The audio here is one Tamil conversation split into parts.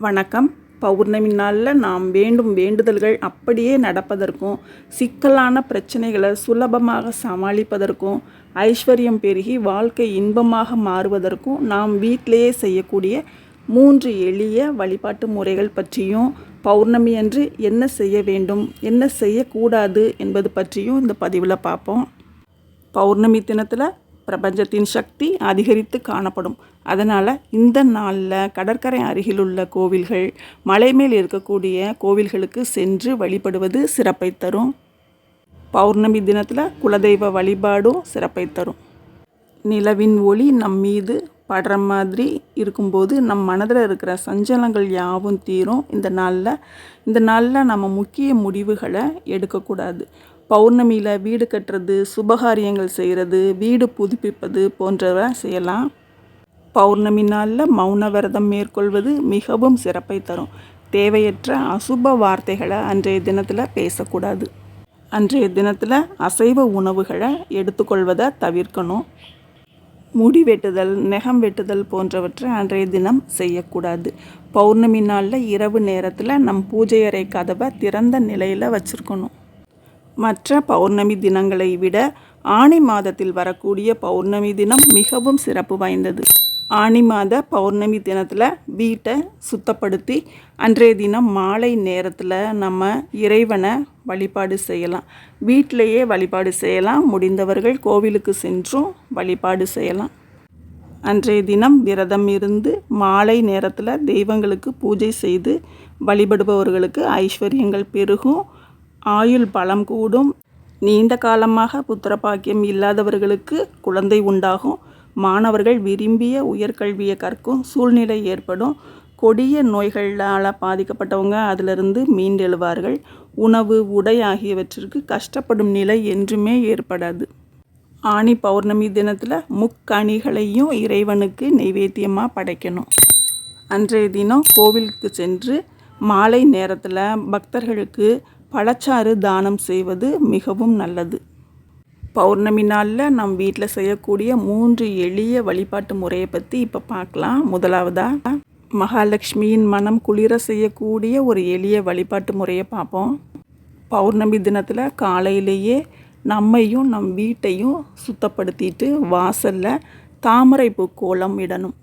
வணக்கம். பௌர்ணமி நாளில் நாம் வேண்டும் வேண்டுதல்கள் அப்படியே நடப்பதற்கும் சிக்கலான பிரச்சனைகளை சுலபமாக சமாளிப்பதற்கும் ஐஸ்வர்யம் பெருகி வாழ்க்கை இன்பமாக மாறுவதற்கும் நாம் வீட்டிலேயே செய்யக்கூடிய மூன்று எளிய வழிபாட்டு முறைகள் பற்றியும் பௌர்ணமி அன்று என்ன செய்ய வேண்டும் என்ன செய்யக்கூடாது என்பது பற்றியும் இந்த பதிவில் பார்ப்போம். பௌர்ணமி தினத்தில் பிரபஞ்சத்தின் சக்தி அதிகரித்து காணப்படும். அதனால் இந்த நாளில் கடற்கரை அருகிலுள்ள கோவில்கள் மலை மேல் இருக்கக்கூடிய கோவில்களுக்கு சென்று வழிபடுவது சிறப்பை தரும். பௌர்ணமி தினத்தில் குலதெய்வ வழிபாடும் சிறப்பை தரும். நிலவின் ஒளி நம் மீது படுற மாதிரி இருக்கும்போது நம் மனதில் இருக்கிற சஞ்சலங்கள் யாவும் தீரும். இந்த நாளில் இந்த நாளில் நம்ம முக்கிய முடிவுகளை எடுக்கக்கூடாது. பௌர்ணமியில் வீடு கட்டுறது சுபகாரியங்கள் செய்கிறது வீடு புதுப்பிப்பது போன்றவை செய்யலாம். பௌர்ணமி நாளில் மௌன விரதம் மேற்கொள்வது மிகவும் சிறப்பை தரும். தேவையற்ற அசுப வார்த்தைகளை அன்றைய தினத்தில் பேசக்கூடாது. அன்றைய தினத்தில் அசைவ உணவுகளை எடுத்துக்கொள்வதை தவிர்க்கணும். முடி வெட்டுதல் நெகம் வெட்டுதல் போன்றவற்றை அன்றைய தினம் செய்யக்கூடாது. பௌர்ணமி நாளில் இரவு நேரத்தில் நம் பூஜை அறை கதவை திறந்த நிலையில் வச்சுருக்கணும். மற்ற பௌர்ணமி தினங்களை விட ஆணி மாதத்தில் வரக்கூடிய பௌர்ணமி தினம் மிகவும் சிறப்பு வாய்ந்தது. ஆணி மாத பௌர்ணமி தினத்தில் வீட்டை சுத்தப்படுத்தி அன்றைய தினம் மாலை நேரத்தில் நம்ம இறைவனை வழிபாடு செய்யலாம். வீட்டிலையே வழிபாடு செய்யலாம். முடிந்தவர்கள் கோவிலுக்கு சென்றும் வழிபாடு செய்யலாம். அன்றைய தினம் விரதம் இருந்து மாலை நேரத்தில் தெய்வங்களுக்கு பூஜை செய்து வழிபடுபவர்களுக்கு ஐஸ்வர்யங்கள் பெருகும். ஆயுள் பலம் கூடும். நீண்ட காலமாக புத்திரபாக்கியம் இல்லாதவர்களுக்கு குழந்தை உண்டாகும். மாணவர்கள் விரும்பிய உயர்கல்வியை கற்கும் சூழ்நிலை ஏற்படும். கொடிய நோய்களால் பாதிக்கப்பட்டவங்க அதிலிருந்து மீண்டெழுவார்கள். உணவு உடை ஆகியவற்றிற்கு கஷ்டப்படும் நிலை என்றுமே ஏற்படாது. ஆணி பௌர்ணமி தினத்தில் முக்கணிகளையும் இறைவனுக்கு நைவேத்தியமாக படைக்கணும். அன்றைய தினம் கோவிலுக்கு சென்று மாலை நேரத்தில் பக்தர்களுக்கு பழச்சாறு தானம் செய்வது மிகவும் நல்லது. பௌர்ணமி நாளில் நம் வீட்டில் செய்யக்கூடிய மூன்று எளிய வழிபாட்டு முறையை பற்றி இப்போ பார்க்கலாம் முதலாவதாக மகாலட்சுமியின் மனம் குளிர செய்யக்கூடிய ஒரு எளிய வழிபாட்டு முறையை பார்ப்போம். பௌர்ணமி தினத்தில் காலையிலேயே நம்மையும் நம் வீட்டையும் சுத்தப்படுத்திட்டு வாசலில் தாமரைப்பூ கோலம் இடணும்.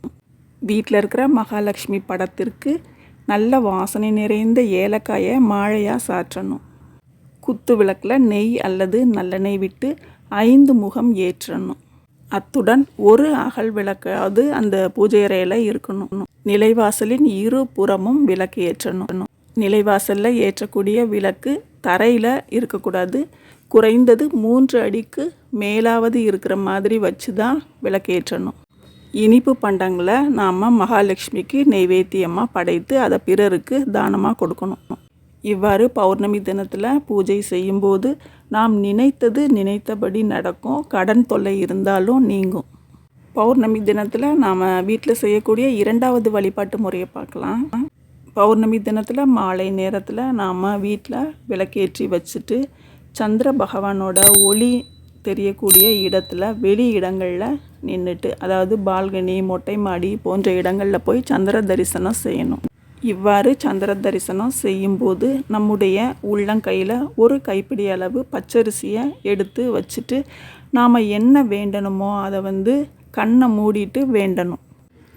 வீட்டில் இருக்கிற மகாலட்சுமி படத்திற்கு நல்ல வாசனை நிறைந்த ஏலக்காயை மாழையாக சாற்றணும். குத்து விளக்கில் நெய் அல்லது நல்லெண்ணெய் விட்டு ஐந்து முகம் ஏற்றணும். அத்துடன் ஒரு அகல் விளக்காவது அந்த பூஜை அறையில் இருக்கணும். நிலைவாசலின் இரு புறமும் விளக்கு ஏற்றணும். நிலைவாசலில் ஏற்றக்கூடிய விளக்கு தரையில் இருக்கக்கூடாது. குறைந்தது மூன்று அடிக்கு மேலாவது இருக்கிற மாதிரி வச்சு தான் விளக்கேற்றணும் இனிப்பு பண்டங்களை நாம் மகாலட்சுமிக்கு நெய்வேத்தியமாக படைத்து அதை பிறருக்கு தானமாக கொடுக்கணும். இவ்வாறு பௌர்ணமி தினத்தில் பூஜை செய்யும்போது நாம் நினைத்தது நினைத்தபடி நடக்கும். கடன் தொல்லை இருந்தாலும் நீங்கும். பௌர்ணமி தினத்தில் நாம் வீட்டில் செய்யக்கூடிய இரண்டாவது வழிபாட்டு முறையை பார்க்கலாம். பௌர்ணமி தினத்தில் மாலை நேரத்தில் நாம் வீட்டில் விளக்கேற்றி வச்சுட்டு சந்திர பகவானோட ஒளி தெரியக்கூடிய இடத்துல வெளி இடங்களில் நின்றுட்டு அதாவது பால்கனி மொட்டை மாடி போன்ற இடங்களில் போய் சந்திர தரிசனம் செய்யணும். இவ்வாறு சந்திர தரிசனம் செய்யும்போது நம்முடைய உள்ளங்கையில் ஒரு கைப்பிடி அளவு பச்சரிசியை எடுத்து வச்சுட்டு நாம் என்ன வேண்டணுமோ அதை வந்து கண்ணை மூடிட்டு வேண்டணும்.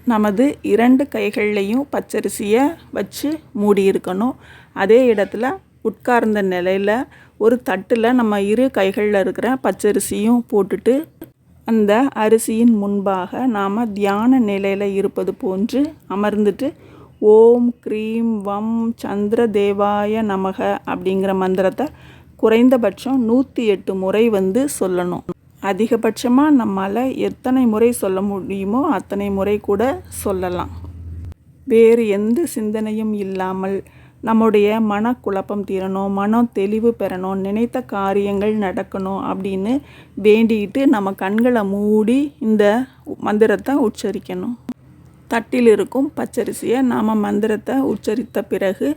நமது இரண்டு கைகள்லையும் பச்சரிசியை வச்சு மூடி இருக்கணும் அதே இடத்துல உட்கார்ந்த நிலையில் ஒரு தட்டில் நம்ம இரு கைகளில் இருக்கிற பச்சரிசியும் போட்டுட்டு அந்த அரிசியின் முன்பாக நாம் தியான நிலையில் இருப்பது போன்று அமர்ந்துட்டு ஓம் க்ரீம் வம் சந்திர தேவாய நமக அப்படிங்கிற மந்திரத்தை குறைந்தபட்சம் நூற்றி எட்டு முறை வந்து சொல்லணும். அதிகபட்சமாக நம்மால் எத்தனை முறை சொல்ல முடியுமோ அத்தனை முறை கூட சொல்லலாம். வேறு எந்த சிந்தனையும் இல்லாமல் நம்முடைய மனக்குழப்பம் தீரணும் மனம் தெளிவு பெறணும் நினைத்த காரியங்கள் நடக்கணும் அப்படின்னு வேண்டிக்கிட்டு நம்ம கண்களை மூடி இந்த மந்திரத்தை உச்சரிக்கணும். தட்டில் இருக்கும் பச்சரிசியை நாம் மந்திரத்தை உச்சரித்த பிறகு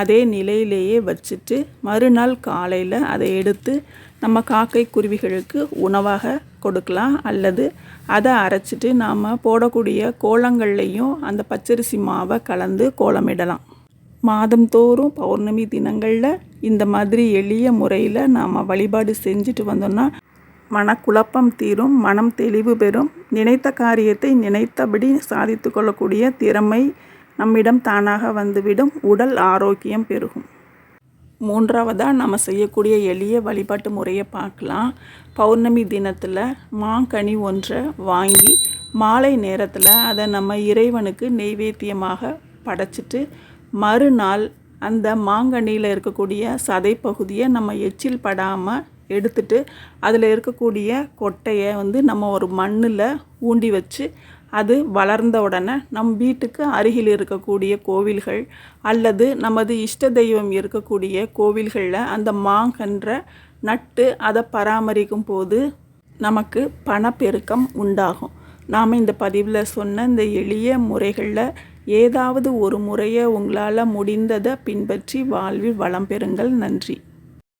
அதே நிலையிலேயே வச்சுட்டு மறுநாள் காலையில் அதை எடுத்து நம்ம காக்கை குருவிகளுக்கு உணவாக கொடுக்கலாம். அல்லது அதை அரைச்சிட்டு நாம் போடக்கூடிய கோலங்கள்லையும் அந்த பச்சரிசி மாவை கலந்து கோலமிடலாம். மாதந்தோறும் பௌர்ணமி தினங்களில் இந்த மாதிரி எளிய முறையில் நாம் வழிபாடு செஞ்சுட்டு வந்தோம்னா மனக்குழப்பம் தீரும் மனம் தெளிவு பெறும். நினைத்த காரியத்தை நினைத்தபடி சாதித்து கொள்ளக்கூடிய திறமை நம்மிடம் தானாக வந்துவிடும். உடல் ஆரோக்கியம் பெருகும். மூன்றாவதாக நம்ம செய்யக்கூடிய எளிய வழிபாட்டு முறையை பார்க்கலாம். பௌர்ணமி தினத்தில் மாங்கனி ஒன்றை வாங்கி மாலை நேரத்தில் அதை நம்ம இறைவனுக்கு நெய்வேத்தியமாக படைச்சிட்டு மறுநாள் அந்த மாங்கனியில் இருக்கக்கூடிய சதை பகுதியை நம்ம எச்சில் படாமல் எடுத்துட்டு அதில் இருக்கக்கூடிய கொட்டையை வந்து நம்ம ஒரு மண்ணில் ஊண்டி வச்சு அது வளர்ந்த உடனே நம் வீட்டுக்கு அருகில் இருக்கக்கூடிய கோவில்கள் அல்லது நமது இஷ்ட தெய்வம் இருக்கக்கூடிய கோவில்களில் அந்த மாங்கன்ற நட்டு அதை பராமரிக்கும் போது நமக்கு பணப்பெருக்கம் உண்டாகும். நாம் இந்த பதிவில் சொன்ன இந்த எளிய முறைகளில் ஏதாவது ஒரு முறையை உங்களால் முடிந்ததை பின்பற்றி வாழ்வில் வளம் பெறுங்கள். நன்றி.